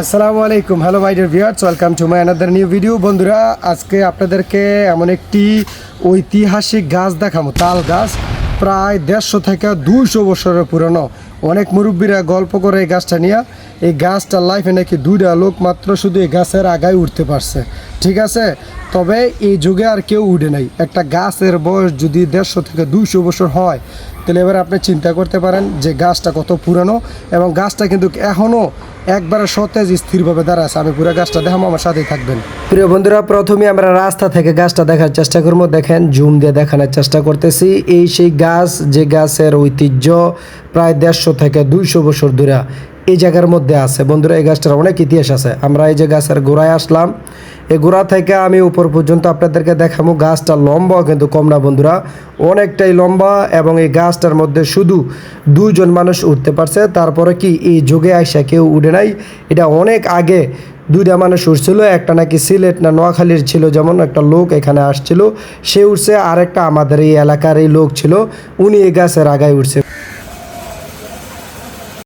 আসসালামু আলাইকুম। Hello my dear viewers welcome to my another new video বন্ধুরা, আজকে আপনাদেরকে এমন একটি ঐতিহাসিক গাছ দেখাবো। তাল গাছ প্রায় দেড়শো থেকে দুইশো বছরের পুরনো। অনেক মুরব্বীরা গল্প করে এই গাছটা নিয়ে। এই গাছটার লাইফে নাকি দুইটা লোক মাত্র শুধু এই গাছের আগায় উঠতে পারছে। ঠিক আছে? তবে এই যুগে আর কেউ উঠে নাই। একটা গাছের বয়স যদি দেড়শো থেকে দুইশো বছর হয়, তাহলে এবার আপনি চিন্তা করতে পারেন যে গাছটা কত পুরানো এবং গাছটা কিন্তু এখনও একবারে সতেজ স্থিরভাবে দাঁড়াচ্ছে আমি পুরো গাছটা দেখাম আমার সাথেই থাকবেন। প্রিয় বন্ধুরা, প্রথমে আমরা রাস্তা থেকে গাছটা দেখার চেষ্টা করব। দেখেন, জুম দিয়ে দেখানোর চেষ্টা করতেছি। এই সেই গাছ, যে গাছের ঐতিহ্য প্রায় দেড়শো থেকে দুইশো বছর ধরে এই জায়গার মধ্যে আছে। বন্ধুরা, এই গাছটার অনেক ইতিহাস আছে। আমরা এই যে গাছের গোড়ায় আসলাম, এই গোড়া থেকে আমি উপর পর্যন্ত আপনাদেরকে দেখাবো, গাছটা লম্বা কিন্তু কম না বন্ধুরা, অনেকটাই লম্বা এবং এই গাছটার মধ্যে শুধু দুইজন মানুষ উঠতে পারছে। তারপরে কি, এই যুগে আইসা কেউ উঠে নাই। এটা অনেক আগে দুইটা মানুষ উঠছিল, একটা নাকি সিলেট না নোয়াখালীর ছিল যেমন একটা লোক এখানে আসছিল। সে উঠছে আর একটা আমাদের এই এলাকার এই লোক ছিল, উনি এই গাছের আগায় উঠছে।